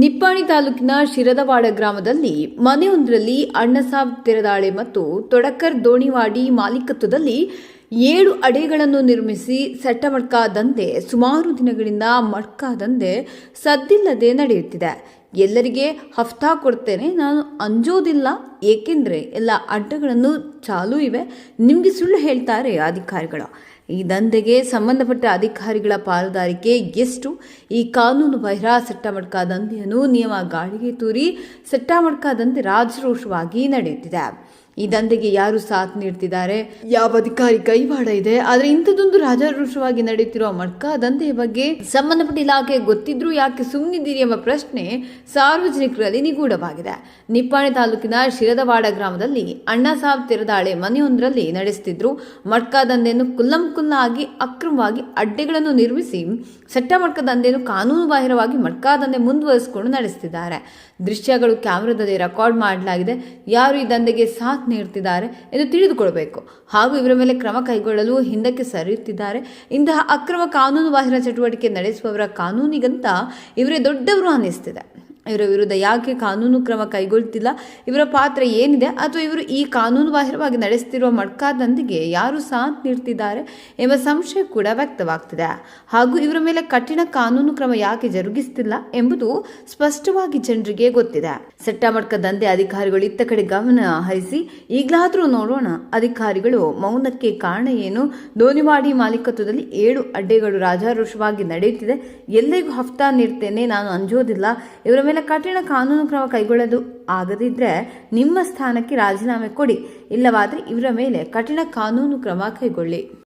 ನಿಪ್ಪಾಣಿ ತಾಲೂಕಿನ ಶಿರದವಾಡ ಗ್ರಾಮದಲ್ಲಿ ಮನೆಯೊಂದರಲ್ಲಿ ಅಣ್ಣಸಾಬ್ ತೆರದಾಳೆ ಮತ್ತು ತೊಡಕರ್ ದೋಣಿವಾಡಿ ಮಾಲೀಕತ್ವದಲ್ಲಿ ಏಳು ಅಡೆಗಳನ್ನು ನಿರ್ಮಿಸಿ ಸೆಟ್ಟಮಡ್ಕ ದಂಧೆ, ಸುಮಾರು ದಿನಗಳಿಂದ ಮಡ್ಕ ದಂಧೆ ಸದ್ದಿಲ್ಲದೆ ನಡೆಯುತ್ತಿದೆ. ಎಲ್ಲರಿಗೆ ಹಫ್ತಾ ಕೊಡ್ತೇನೆ, ನಾನು ಅಂಜೋದಿಲ್ಲ, ಏಕೆಂದರೆ ಎಲ್ಲ ಅಡ್ಡಗಳನ್ನು ಚಾಲೂ ಇವೆ. ನಿಮಗೆ ಸುಳ್ಳು ಹೇಳ್ತಾರೆ ಅಧಿಕಾರಿಗಳು. ಈ ದಂಧೆಗೆ ಸಂಬಂಧಪಟ್ಟ ಅಧಿಕಾರಿಗಳ ಪಾಲುದಾರಿಕೆ ಎಷ್ಟು? ಈ ಕಾನೂನು ಬಹಿರ ಸೆಟ್ಟಮಡ್ಕ ದಂಧೆಯನ್ನು ನಿಯಮ ಗಾಳಿಗೆ ತೂರಿ ಸೆಟ್ಟಮಡ್ಕ ದಂಧೆ ರಾಜರೋಷವಾಗಿ ನಡೆಯುತ್ತಿದೆ. ಈ ದಂಧೆಗೆ ಯಾರು ಸಾಥ್ ನೀಡ್ತಿದ್ದಾರೆ? ಯಾವ ಅಧಿಕಾರಿ ಕೈವಾಡ ಇದೆ? ಆದರೆ ಇಂಥದೊಂದು ರಾಜಾರೋಷವಾಗಿ ನಡೆಯುತ್ತಿರುವ ಮಡ್ಕಾ ದಂಧೆಯ ಬಗ್ಗೆ ಸಂಬಂಧಪಟ್ಟ ಇಲಾಖೆ ಗೊತ್ತಿದ್ರೂ ಯಾಕೆ ಸುಮ್ಮನಿದ್ದೀರಿ ಎಂಬ ಪ್ರಶ್ನೆ ಸಾರ್ವಜನಿಕರಲ್ಲಿ ನಿಗೂಢವಾಗಿದೆ. ನಿಪ್ಪಾಣಿ ತಾಲೂಕಿನ ಶಿರದವಾಡ ಗ್ರಾಮದಲ್ಲಿ ಅಣ್ಣಸಾಬ್ ತೆರದಾಳೆ ಮನೆಯೊಂದರಲ್ಲಿ ನಡೆಸುತ್ತಿದ್ರು ಮಡ್ಕಾ ದಂಧೆಯನ್ನು ಕುಲ್ಲಂ ಕುಲ್ಲ ಆಗಿ ಅಕ್ರಮವಾಗಿ ಅಡ್ಡೆಗಳನ್ನು ನಿರ್ಮಿಸಿ ಸೆಟ್ಟಮಡ್ಕ ದಂಧೆಯನ್ನು ಕಾನೂನು ಬಾಹಿರವಾಗಿ ಮಡ್ಕಾ ದಂಧೆ ಮುಂದುವರಿಸಿಕೊಂಡು ನಡೆಸುತ್ತಿದ್ದಾರೆ ದೃಶ್ಯಗಳು ಕ್ಯಾಮೆರಾದಲ್ಲಿ ರೆಕಾರ್ಡ್ ಮಾಡಲಾಗಿದೆ. ಯಾರು ಈ ದಂಧೆಗೆ ಸಾಥ್ ನೀಡುತ್ತಿದ್ದಾರೆ ಎಂದು ತಿಳಿದುಕೊಳ್ಳಬೇಕು ಹಾಗೂ ಇವರ ಮೇಲೆ ಕ್ರಮ ಕೈಗೊಳ್ಳಲು ಹಿಂದಕ್ಕೆ ಸರಿಯುತ್ತಿದ್ದಾರೆ. ಇಂತಹ ಅಕ್ರಮ ಕಾನೂನು ಬಾಹಿರ ಚಟುವಟಿಕೆ ನಡೆಸುವವರ ಕಾನೂನಿಗಂತ ಇವರೇ ದೊಡ್ಡವರು ಅನ್ನಿಸ್ತಿದೆ. ಇವರ ವಿರುದ್ಧ ಯಾಕೆ ಕಾನೂನು ಕ್ರಮ ಕೈಗೊಳ್ತಿಲ್ಲ, ಇವರ ಪಾತ್ರ ಏನಿದೆ ಅಥವಾ ಇವರು ಈ ಕಾನೂನು ಬಾಹಿರವಾಗಿ ನಡೆಸುತ್ತಿರುವ ಮಡ್ಕಾದೊಂದಿಗೆ ಯಾರು ಸಾಥ್ ನೀಡ್ತಿದ್ದಾರೆ ಎಂಬ ಸಂಶಯ ಕೂಡ ವ್ಯಕ್ತವಾಗ್ತಿದೆ. ಹಾಗೂ ಇವರ ಮೇಲೆ ಕಠಿಣ ಕಾನೂನು ಕ್ರಮ ಯಾಕೆ ಜರುಗಿಸ್ತಿಲ್ಲ ಎಂಬುದು ಸ್ಪಷ್ಟವಾಗಿ ಜನರಿಗೆ ಗೊತ್ತಿದೆ. ಸೆಟ್ಟಮಡ್ಕ ದಂಧೆ ಅಧಿಕಾರಿಗಳು ಇತ್ತ ಕಡೆ ಗಮನ ಹರಿಸಿ, ಈಗಲಾದರೂ ನೋಡೋಣ ಅಧಿಕಾರಿಗಳು ಮೌನಕ್ಕೆ ಕಾರಣ ಏನು? ದೋನಿವಾಡಿ ಮಾಲೀಕತ್ವದಲ್ಲಿ ಏಳು ಅಡ್ಡೆಗಳು ರಾಜಾರೋಷವಾಗಿ ನಡೆಯುತ್ತಿದೆ. ಎಲ್ಲರಿಗೂ ಹಫ್ತಾ ನೀಡ್ತೇನೆ, ನಾನು ಅಂಜೋದಿಲ್ಲ. ಇವರ ಮೇಲೆ ಕಠಿಣ ಕಾನೂನು ಕ್ರಮ ಕೈಗೊಳ್ಳೋದು ಆಗದಿದ್ದರೆ ನಿಮ್ಮ ಸ್ಥಾನಕ್ಕೆ ರಾಜೀನಾಮೆ ಕೊಡಿ. ಇಲ್ಲವಾದರೆ ಇವರ ಮೇಲೆ ಕಠಿಣ ಕಾನೂನು ಕ್ರಮ ಕೈಗೊಳ್ಳಿ.